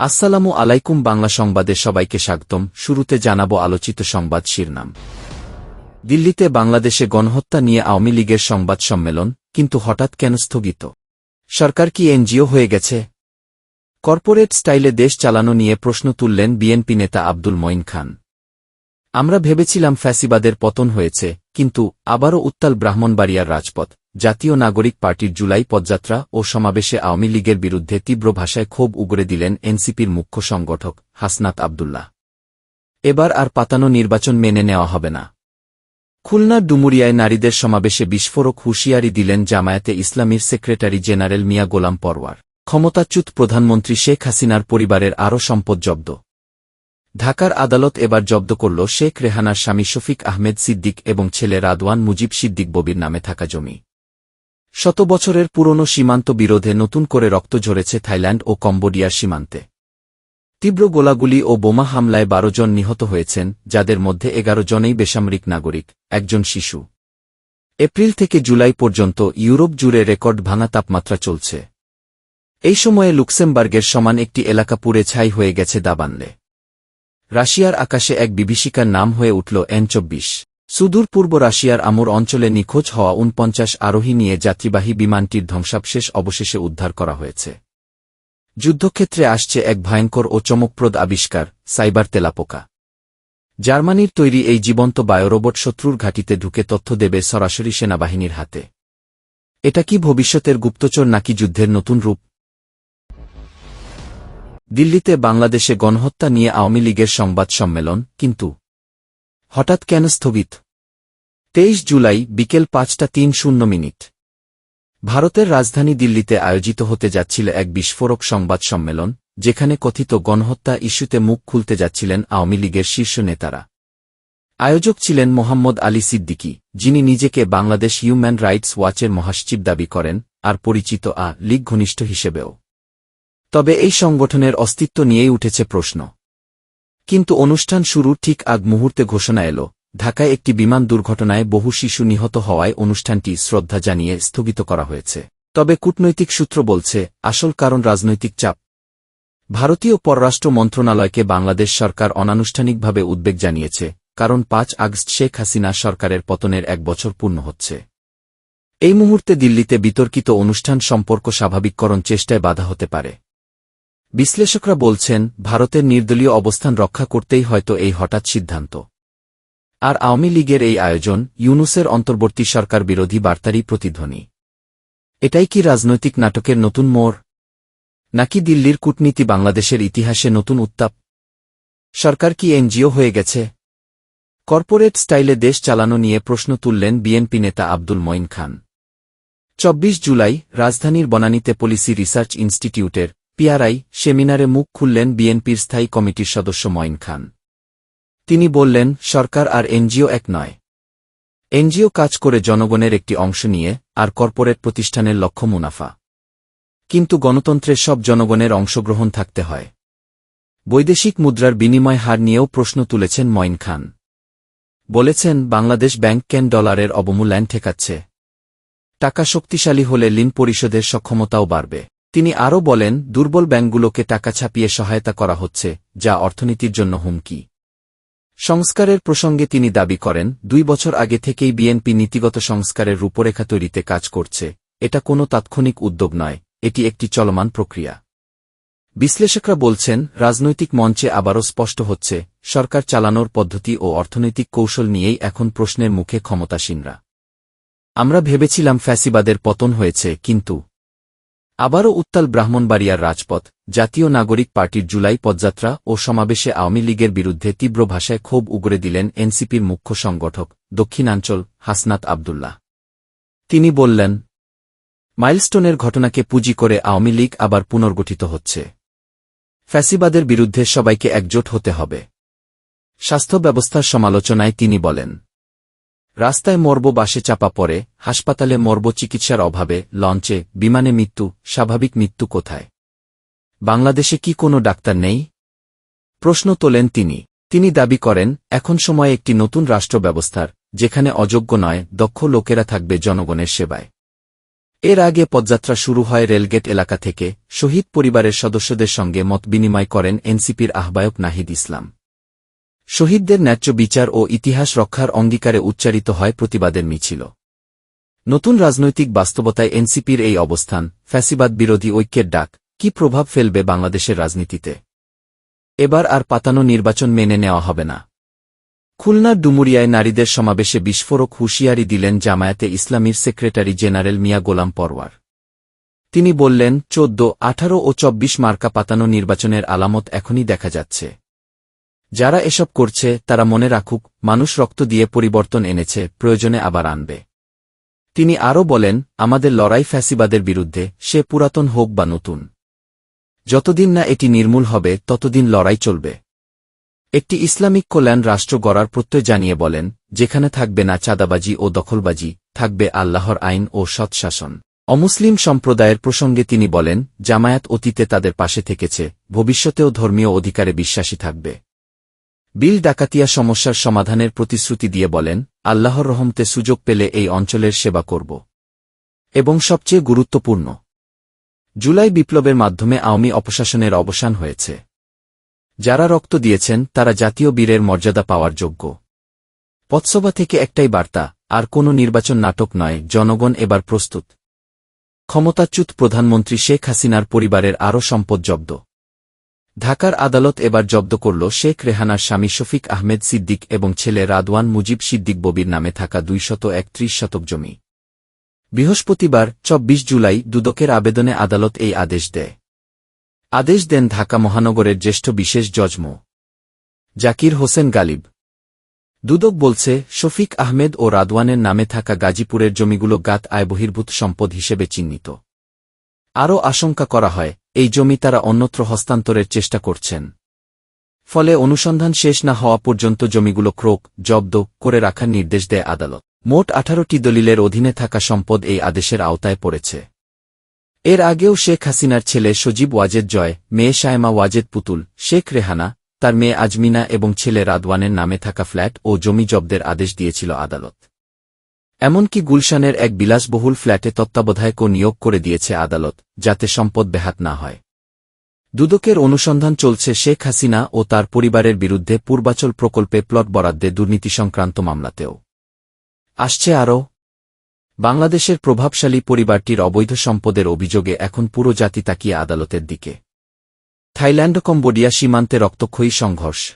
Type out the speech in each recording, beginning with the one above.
আসসালামু আলাইকুম বাংলা সংবাদে সবাইকে স্বাগতম। শুরুতে জানাব আলোচিত সংবাদ শিরনাম। দিল্লিতে বাংলাদেশে গণহত্যা নিয়ে আওয়ামী লীগের সংবাদ সম্মেলন, কিন্তু হঠাৎ কেন স্থগিত? সরকার কি এনজিও হয়ে গেছে? কর্পোরেট স্টাইলে দেশ চালানো নিয়ে প্রশ্ন তুললেন বিএনপি নেতা আব্দুল মঈন খান। আমরা ভেবেছিলাম ফ্যাসিবাদের পতন হয়েছে, কিন্তু আবারও উত্তাল ব্রাহ্মণবাড়িয়ার রাজপথ। জাতীয় নাগরিক পার্টির জুলাই পদযাত্রা ও সমাবেশে আওয়ামী লীগের বিরুদ্ধে তীব্র ভাষায় ক্ষোভ উগরে দিলেন এনসিপির মুখ্য সংগঠক হাসনাত আবদুল্লাহ। এবার আর পাতানো নির্বাচন মেনে নেওয়া হবে না। খুলনার ডুমুরিয়ায় নারীদের সমাবেশে বিস্ফোরক হুঁশিয়ারি দিলেন জামায়াতে ইসলামীর সেক্রেটারি জেনারেল মিয়া গোলাম পরওয়ার। ক্ষমতাচ্যুত প্রধানমন্ত্রী শেখ হাসিনার পরিবারের আরও সম্পদ জব্দ। ঢাকার আদালত এবার জব্দ করল শেখ রেহানার স্বামী শফিক আহমেদ সিদ্দিক এবং ছেলে রাদওয়ান মুজিব সিদ্দিক ববির নামে থাকা জমি। শত বছরের পুরনো সীমান্ত বিরোধে নতুন করে রক্ত ঝরেছে থাইল্যান্ড ও কম্বোডিয়ার সীমান্তে। তীব্র গোলাগুলি ও বোমা হামলায় বারো জন নিহত হয়েছেন, যাদের মধ্যে এগারো জনেই বেসামরিক নাগরিক, একজন শিশু। এপ্রিল থেকে জুলাই পর্যন্ত ইউরোপ জুড়ে রেকর্ড ভাঙা তাপমাত্রা চলছে। এই সময়ে লুক্সেমবার্গের সমান একটি এলাকা পুড়ে ছাই হয়ে গেছে দাবানলে। রাশিয়ার আকাশে এক বিভীষিকার নাম হয়ে উঠল এন চব্বিশ। সুদূর পূর্ব রাশিয়ার আমর অঞ্চলে নিখোঁজ হওয়া উনপঞ্চাশ আরোহী নিয়ে যাত্রীবাহী বিমানটির ধ্বংসাবশেষ অবশেষে উদ্ধার করা হয়েছে। যুদ্ধক্ষেত্রে আসছে এক ভয়ঙ্কর ও চমকপ্রদ আবিষ্কার, সাইবার তেলাপোকা। জার্মানির তৈরি এই জীবন্ত বায়োরোবট শত্রুর ঘাঁটিতে ঢুকে তথ্য দেবে সরাসরি সেনাবাহিনীর হাতে। এটা কি ভবিষ্যতের গুপ্তচর নাকি যুদ্ধের নতুন রূপ? দিল্লিতে বাংলাদেশে গণহত্যা নিয়ে আওয়ামী লীগের সংবাদ সম্মেলন, কিন্তু হঠাৎ কেন স্থগিত? তেইশ জুলাই বিকেল পাঁচটা তিন শূন্য মিনিট। ভারতের রাজধানী দিল্লিতে আয়োজিত হতে যাচ্ছিল এক বিস্ফোরক সংবাদ সম্মেলন, যেখানে কথিত গণহত্যা ইস্যুতে মুখ খুলতে যাচ্ছিলেন আওয়ামী লীগের শীর্ষ নেতারা। আয়োজক ছিলেন মোহাম্মদ আলী সিদ্দিকী, যিনি নিজেকে বাংলাদেশ হিউম্যান রাইটস ওয়াচের মহাসচিব দাবি করেন, আর পরিচিত আ লীগ ঘনিষ্ঠ হিসেবেও। তবে এই সংগঠনের অস্তিত্ব নিয়েই উঠেছে প্রশ্ন। কিন্তু অনুষ্ঠান শুরুর ঠিক আগ মুহূর্তে ঘোষণা এল। ঢাকায় একটি বিমান দুর্ঘটনায় বহু শিশু নিহত হওয়ায় অনুষ্ঠানটি শ্রদ্ধা জানিয়ে স্থগিত করা হয়েছে। তবে কূটনৈতিক সূত্র বলছে, আসল কারণ রাজনৈতিক চাপ। ভারতীয় পররাষ্ট্র মন্ত্রণালয়কে বাংলাদেশ সরকার অনানুষ্ঠানিকভাবে উদ্বেগ জানিয়েছে, কারণ পাঁচ আগস্ট শেখ হাসিনা সরকারের পতনের এক বছর পূর্ণ হচ্ছে। এই মুহূর্তে দিল্লিতে বিতর্কিত অনুষ্ঠান সম্পর্ক স্বাভাবিককরণ চেষ্টায় বাধা হতে পারে। বিশ্লেষকরা বলছেন, ভারতের নির্দলীয় অবস্থান রক্ষা করতেই হয়তো এই হঠাৎ সিদ্ধান্ত। আর আওয়ামী লীগের এই আয়োজন ইউনুসের অন্তর্বর্তী সরকার বিরোধী বার্তারই প্রতিধ্বনি। এটাই কি রাজনৈতিক নাটকের নতুন মোড়? নাকি দিল্লির কূটনীতি বাংলাদেশের ইতিহাসে নতুন উত্তাপ? সরকার কি এনজিও হয়ে গেছে? কর্পোরেট স্টাইলে দেশ চালানো নিয়ে প্রশ্ন তুললেন বিএনপি নেতা আব্দুল মঈন খান। চব্বিশ জুলাই রাজধানীর বনানীতে পলিসি রিসার্চ ইনস্টিটিউটের পিআরআই সেমিনারে মুখ খুললেন বিএনপির স্থায়ী কমিটির সদস্য মঈন খান। তিনি বললেন, সরকার আর এনজিও এক নয়। এনজিও কাজ করে জনগণের একটি অংশ নিয়ে, আর কর্পোরেট প্রতিষ্ঠানের লক্ষ্য মুনাফা। কিন্তু গণতন্ত্রের সব জনগণের অংশগ্রহণ থাকতে হয়। বৈদেশিক মুদ্রার বিনিময় হার নিয়েও প্রশ্ন তুলেছেন মঈন খান। বলেছেন, বাংলাদেশ ব্যাংক কেন ডলারের অবমূল্যায়ন ঠেকাচ্ছে? টাকা শক্তিশালী হলে ঋণ পরিশোধের সক্ষমতাও বাড়বে। তিনি আরও বলেন, দুর্বল ব্যাংকগুলোকে টাকা ছাপিয়ে সহায়তা করা হচ্ছে, যা অর্থনীতির জন্য হুমকি। সংস্কারের প্রসঙ্গে তিনি দাবি করেন, দুই বছর আগে থেকেই বিএনপি নীতিগত সংস্কারের রূপরেখা তৈরিতে কাজ করছে, এটা কোনো তাৎক্ষণিক উদ্যোগ নয়, এটি একটি চলমান প্রক্রিয়া। বিশ্লেষকরা বলছেন, রাজনৈতিক মঞ্চে আবারও স্পষ্ট হচ্ছে, সরকার চালানোর পদ্ধতি ও অর্থনৈতিক কৌশল নিয়েই এখন প্রশ্নের মুখে ক্ষমতাসীনরা। আমরা ভেবেছিলাম ফ্যাসিবাদের পতন হয়েছে, কিন্তু আবারও উত্তাল ব্রাহ্মণবাড়িয়ার রাজপথ, জাতীয় নাগরিক পার্টির জুলাই পদযাত্রা ও সমাবেশে আওয়ামী লীগের বিরুদ্ধে তীব্র ভাষায় ক্ষোভ উগরে দিলেন এনসিপির মুখ্য সংগঠক, দক্ষিণাঞ্চল, হাসনাত আবদুল্লাহ। তিনি বললেন, মাইলস্টোনের ঘটনাকে পুঁজি করে আওয়ামী লীগ আবার পুনর্গঠিত হচ্ছে। ফ্যাসিবাদের বিরুদ্ধে সবাইকে একজোট হতে হবে। স্বাস্থ্য ব্যবস্থার সমালোচনায় তিনি বলেন রাস্তায় মর্ব বাসে চাপা পড়ে, হাসপাতালে মর্ব চিকিৎসার অভাবে, লঞ্চে, বিমানে মৃত্যু, স্বাভাবিক মৃত্যু কোথায়? বাংলাদেশে কি কোনো ডাক্তার নেই? প্রশ্ন তোলেন তিনি। তিনি দাবি করেন, এখন সময় একটি নতুন রাষ্ট্র ব্যবস্থার যেখানে অযোগ্য নয়, দক্ষ লোকেরা থাকবে জনগণের সেবায়। এর আগে পদযাত্রা শুরু হয় রেলগেট এলাকা থেকে, শহীদ পরিবারের সদস্যদের সঙ্গে মত বিনিময় করেন এনসিপির আহ্বায়ক নাহিদ ইসলাম। শহীদদের ন্যায্য বিচার ও ইতিহাস রক্ষার অঙ্গীকারে উচ্চারিত হয় প্রতিবাদের মিছিল। নতুন রাজনৈতিক বাস্তবতায় এনসিপির এই অবস্থান, ফ্যাসিবাদ বিরোধী ঐক্যের ডাক, কি প্রভাব ফেলবে বাংলাদেশের রাজনীতিতে? এবার আর পাতানো নির্বাচন মেনে নেওয়া হবে না। খুলনার ডুমুরিয়ায় নারীদের সমাবেশে বিস্ফোরক হুঁশিয়ারি দিলেন জামায়াতে ইসলামীর সেক্রেটারি জেনারেল মিয়া গোলাম পরওয়ার। তিনি বললেন, চোদ্দ, আঠারো ও চব্বিশ মার্কা পাতানো নির্বাচনের আলামত এখনই দেখা যাচ্ছে। যারা এসব করছে, তারা মনে রাখুক, মানুষ রক্ত দিয়ে পরিবর্তন এনেছে, প্রয়োজনে আবার আনবে। তিনি আরও বলেন, আমাদের লড়াই ফ্যাসিবাদের বিরুদ্ধে, সে পুরাতন হোক বা নতুন। যতদিন না এটি নির্মূল হবে, ততদিন লড়াই চলবে। একটি ইসলামিক কল্যাণ রাষ্ট্র গড়ার প্রত্যয় জানিয়ে বলেন, যেখানে থাকবে না চাঁদাবাজি ও দখলবাজি, থাকবে আল্লাহর আইন ও সৎশাসন অমুসলিম সম্প্রদায়ের প্রসঙ্গে তিনি বলেন, জামায়াত অতীতে তাদের পাশে থেকেছে, ভবিষ্যতেও ধর্মীয় অধিকারে বিশ্বাসী থাকবে। বিল ডাকাতিয়া সমস্যার সমাধানের প্রতিশ্রুতি দিয়ে বলেন, আল্লাহর রহমতে সুযোগ পেলে এই অঞ্চলের সেবা করব। এবং সবচেয়ে গুরুত্বপূর্ণ, জুলাই বিপ্লবের মাধ্যমে আওয়ামী অপশাসনের অবসান হয়েছে। যারা রক্ত দিয়েছেন, তারা জাতীয় বীরের মর্যাদা পাওয়ার যোগ্য। পৎসভা থেকে একটাই বার্তা, আর কোনো নির্বাচন নাটক নয়, জনগণ এবার প্রস্তুত। ক্ষমতাচ্যুত প্রধানমন্ত্রী শেখ হাসিনার পরিবারের আরও সম্পদ জব্দ। ঢাকার আদালত এবার জব্দ করল শেখ রেহানার স্বামী শফিক আহমেদ সিদ্দিক এবং ছেলে রাদওয়ান মুজিব সিদ্দিক ববির নামে থাকা দুইশত একত্রিশ শতক জমি। বৃহস্পতিবার ২৪ জুলাই, দুদকের আবেদনে আদালত এই আদেশ দেয়। আদেশ দেন ঢাকা মহানগরের জ্যেষ্ঠ বিশেষ জজ মো। জাকির হোসেন গালিব। দুদক বলছে, শফিক আহমেদ ও রাদওয়ানের নামে থাকা গাজীপুরের জমিগুলো গাত আয়বহির্ভূত সম্পদ হিসেবে চিহ্নিত। আরও আশঙ্কা করা হয় এই জমি তারা অন্যত্র হস্তান্তরের চেষ্টা করছেন। ফলে অনুসন্ধান শেষ না হওয়া পর্যন্ত জমিগুলো ক্রোক, জব্দ, করে রাখার নির্দেশ দেয় আদালত। মোট আঠারোটি দলিলের অধীনে থাকা সম্পদ এই আদেশের আওতায় পড়েছে। এর আগেও শেখ হাসিনার ছেলে সজীব ওয়াজেদ জয়, মেয়ে শায়মা ওয়াজেদ পুতুল, শেখ রেহানা, তার মেয়ে আজমিনা এবং ছেলে রাদওয়ানের নামে থাকা ফ্ল্যাট ও জমি জব্দের আদেশ দিয়েছিল আদালত। এমনকি গুলশানের এক বিলাসবহুল ফ্ল্যাটে তত্ত্বাবধায়কও নিয়োগ করে দিয়েছে আদালত, যাতে সম্পদ ব্যাহাত না হয়। দুদকের অনুসন্ধান চলছে শেখ হাসিনা ও তার পরিবারের বিরুদ্ধে পূর্বাচল প্রকল্পে প্লট বরাদ্দে দুর্নীতি সংক্রান্ত মামলাতেও। আসছে আরও, বাংলাদেশের প্রভাবশালী পরিবারটির অবৈধ সম্পদের অভিযোগে এখন পুরো জাতি তাকিয়ে আদালতের দিকে। থাইল্যান্ড, কম্বোডিয়া সীমান্তে রক্তক্ষয়ী সংঘর্ষ।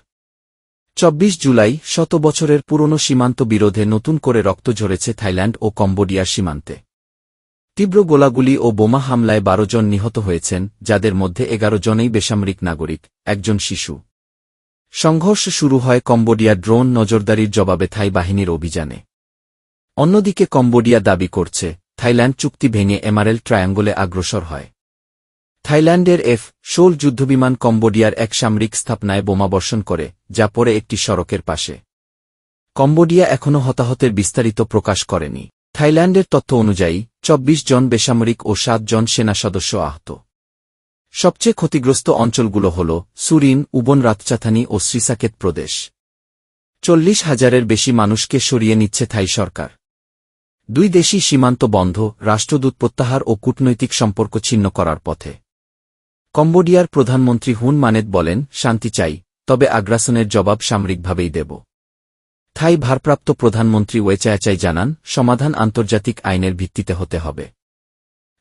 চব্বিশ জুলাই শত বছরের পুরনো সীমান্ত বিরোধে নতুন করে রক্ত ঝরেছে থাইল্যান্ড ও কম্বোডিয়ার সীমান্তে। তীব্র গোলাগুলি ও বোমা হামলায় বারো জন নিহত হয়েছেন, যাদের মধ্যে এগারো জনেই বেসামরিক নাগরিক, একজন শিশু। সংঘর্ষ শুরু হয় কম্বোডিয়ার ড্রোন নজরদারির জবাবে থাই বাহিনীর অভিযানে। অন্যদিকে কম্বোডিয়া দাবি করছে, থাইল্যান্ড চুক্তি ভেঙে এমারেল ট্রায়াঙ্গলে অগ্রসর হয়। থাইল্যান্ডের এফ শোল যুদ্ধবিমান কম্বোডিয়ার এক সামরিক স্থাপনায় বোমাবর্ষণ করে, যা পরে একটি সড়কের পাশে। কম্বোডিয়া এখনও হতাহতের বিস্তারিত প্রকাশ করেনি। থাইল্যান্ডের তথ্য অনুযায়ী ২৪ জন বেসামরিক ও সাত জন সেনা সদস্য আহত। সবচেয়ে ক্ষতিগ্রস্ত অঞ্চলগুলো হল সুরিন, উবন রাতচাথানি ও শ্রীসাকেত প্রদেশ। চল্লিশ হাজারের বেশি মানুষকে সরিয়ে নিচ্ছে থাই সরকার। দুই দেশই সীমান্ত বন্ধ, রাষ্ট্রদূত প্রত্যাহার ও কূটনৈতিক সম্পর্ক ছিন্ন করার পথে। কম্বোডিয়ার প্রধানমন্ত্রী হুন মানেত বলেন, শান্তি চাই, তবে আগ্রাসনের জবাব সামরিকভাবেই দেব। থাই ভারপ্রাপ্ত প্রধানমন্ত্রী ওয়েচায়াচাই জানান, সমাধান আন্তর্জাতিক আইনের ভিত্তিতে হতে হবে।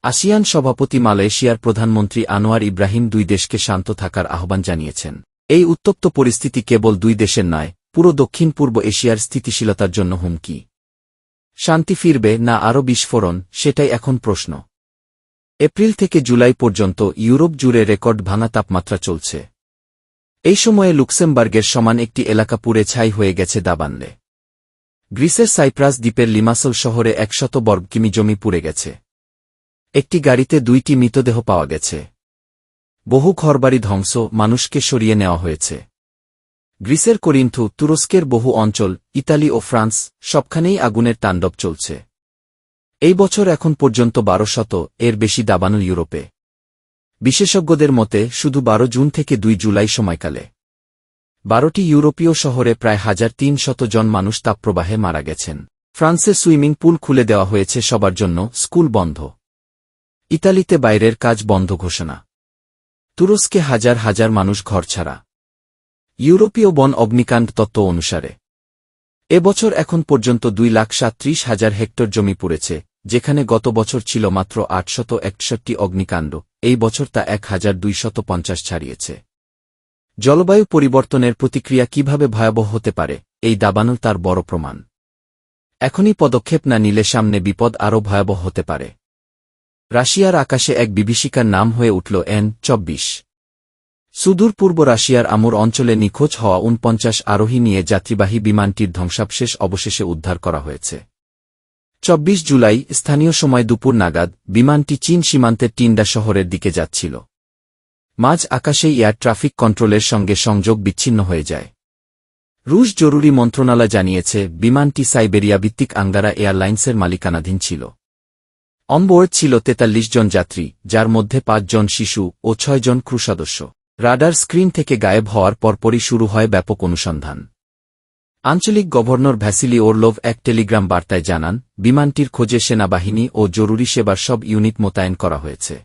আসিয়ান সভাপতি মালয়েশিয়ার প্রধানমন্ত্রী আনোয়ার ইব্রাহিম দুই দেশকে শান্ত থাকার আহ্বান জানিয়েছেন। এই উত্তপ্ত পরিস্থিতি কেবল দুই দেশের নয়, পুরো দক্ষিণ পূর্ব এশিয়ার স্থিতিশীলতার জন্য হুমকি। শান্তি ফিরবে না আরও বিস্ফোরণ, সেটাই এখন প্রশ্ন। এপ্রিল থেকে জুলাই পর্যন্ত ইউরোপ জুড়ে রেকর্ড ভাঙা তাপমাত্রা চলছে। এই সময়ে লুক্সেমবার্গের সমান একটি এলাকা পুড়ে ছাই হয়ে গেছে দাবানলে গ্রিসের সাইপ্রাস দ্বীপের লিমাসল শহরে একশত বর্গ কিমি জমি পুড়ে গেছে। একটি গাড়িতে দুইটি মৃতদেহ পাওয়া গেছে। বহু ঘরবাড়ি ধ্বংস, মানুষকে সরিয়ে নেওয়া হয়েছে। গ্রিসের করিন্থু, তুরস্কের বহু অঞ্চল, ইতালি ও ফ্রান্স, সবখানেই আগুনের তাণ্ডব চলছে। এই বছর এখন পর্যন্ত বারো শত এর বেশি দাবানো ইউরোপে। বিশেষজ্ঞদের মতে, শুধু বারো জুন থেকে দুই জুলাই সময়কালে। বারোটি ইউরোপীয় শহরে প্রায় হাজার তিন শত জন মানুষ তাপপ্রবাহে মারা গেছেন। ফ্রান্সে সুইমিং পুল খুলে দেওয়া হয়েছে সবার জন্য স্কুল বন্ধ। ইতালিতে বাইরের কাজ বন্ধ ঘোষণা। তুরস্কে হাজার হাজার মানুষ ঘর ছাড়া। ইউরোপীয় বন অগ্নিকাণ্ড তত্ত্ব অনুসারে। এবছর এখন পর্যন্ত দুই লাখ সাত্রিশ হাজার হেক্টর জমি পুড়েছে, যেখানে গত বছর ছিল মাত্র আটশত একষট্টি অগ্নিকাণ্ড, এই বছর তা এক হাজার দুইশত পঞ্চাশ ছাড়িয়েছে। জলবায়ু পরিবর্তনের প্রতিক্রিয়া কীভাবে ভয়াবহ হতে পারে, এই দাবানো তার বড় প্রমাণ। এখনই পদক্ষেপ না নিলে সামনে বিপদ আরও ভয়াবহ হতে পারে। রাশিয়ার আকাশে এক বিভীষিকার নাম হয়ে উঠল এন চব্বিশ। সুদূর পূর্ব রাশিয়ার আমুর অঞ্চলে নিখোঁজ হওয়া উনপঞ্চাশ আরোহী নিয়ে যাত্রীবাহী বিমানটির ধ্বংসাবশেষ অবশেষে উদ্ধার করা হয়েছে। চব্বিশ জুলাই, স্থানীয় সময় দুপুর নাগাদ, বিমানটি চীন সীমান্তের টিন্ডা শহরের দিকে যাচ্ছিল। মাঝ আকাশে এয়ার ট্রাফিক কন্ট্রোলের সঙ্গে সংযোগ বিচ্ছিন্ন হয়ে যায়। রুশ জরুরি মন্ত্রণালয় জানিয়েছে, বিমানটি সাইবেরিয়া ভিত্তিক আঙ্গারা এয়ারলাইন্সের মালিকানাধীন ছিল। অনবোর্ড ছিল তেতাল্লিশ জন যাত্রী, যার মধ্যে পাঁচজন শিশু ও ছয়জন ক্রু সদস্য রাডার স্ক্রিন থেকে গায়েব হওয়ার পরপরই শুরু হয় ব্যাপক অনুসন্ধান। আঞ্চলিক গভর্নর ভ্যাসিলি ওরলোভ এক টেলিগ্রাম বার্তায় জানান, বিমানটির খোঁজে সেনাবাহিনী ও জরুরি সেবার সব ইউনিট মোতায়েন করা হয়েছে।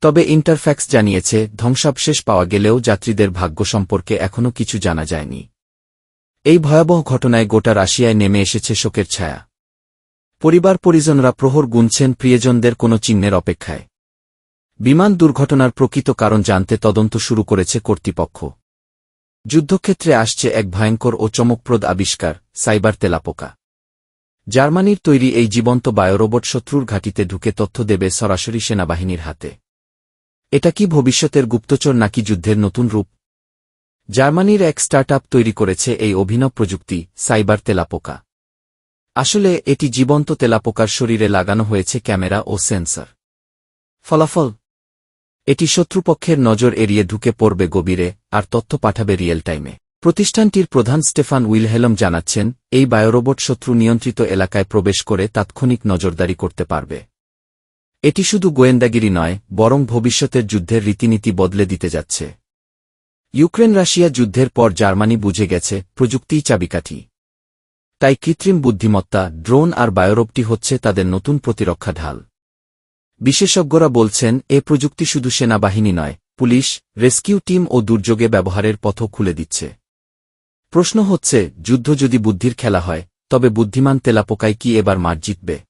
তবে ইন্টারফ্যাক্স জানিয়েছে, ধ্বংসাবশেষ পাওয়া গেলেও যাত্রীদের ভাগ্য সম্পর্কে এখনও কিছু জানা যায়নি। এই ভয়াবহ ঘটনায় গোটা রাশিয়ায় নেমে এসেছে শোকের ছায়া। পরিবার পরিজনরা প্রহর গুনছেন প্রিয়জনদের কোনো চিহ্নের অপেক্ষায়। বিমান দুর্ঘটনার প্রকৃত কারণ জানতে তদন্ত শুরু করেছে কর্তৃপক্ষ। যুদ্ধক্ষেত্রে আসছে এক ভয়ঙ্কর ও চমকপ্রদ আবিষ্কার, সাইবার তেলাপোকা। জার্মানির তৈরি এই জীবন্ত বায়োরোবট শত্রুর ঘাঁটিতে ঢুকে তথ্য দেবে সরাসরি সেনাবাহিনীর হাতে। এটা কি ভবিষ্যতের গুপ্তচর নাকি যুদ্ধের নতুন রূপ? জার্মানির এক স্টার্টআপ তৈরি করেছে এই অভিনব প্রযুক্তি, সাইবার তেলাপোকা। আসলে, এটি জীবন্ত তেলাপোকার শরীরে লাগানো হয়েছে ক্যামেরা ও সেন্সর। ফলাফল? এটি শত্রুপক্ষের নজর এড়িয়ে ঢুকে পড়বে গভীরে, আর তথ্য পাঠাবে রিয়েল টাইমে। প্রতিষ্ঠানটির প্রধান স্টেফান উইলহেলম জানাচ্ছেন, এই বায়োরোবট শত্রু নিয়ন্ত্রিত এলাকায় প্রবেশ করে তাৎক্ষণিক নজরদারি করতে পারবে। এটি শুধু গোয়েন্দাগিরি নয়, বরং ভবিষ্যতের যুদ্ধের রীতিনীতি বদলে দিতে যাচ্ছে। ইউক্রেন রাশিয়া যুদ্ধের পর জার্মানি বুঝে গেছে, প্রযুক্তিই চাবিকাঠি। তাই কৃত্রিম বুদ্ধিমত্তা, ড্রোন আর বায়োরোপটি হচ্ছে তাদের নতুন প্রতিরক্ষা ঢাল। বিশেষজ্ঞরা বলছেন, এ প্রযুক্তি শুধু সেনাবাহিনী নয়, পুলিশ, রেস্কিউ টিম ও দুর্যোগে ব্যবহারের পথও খুলে দিচ্ছে। প্রশ্ন হচ্ছে, যুদ্ধ যদি বুদ্ধির খেলা হয়, তবে বুদ্ধিমান তেলাপোকায় কি এবার মার জিতবে?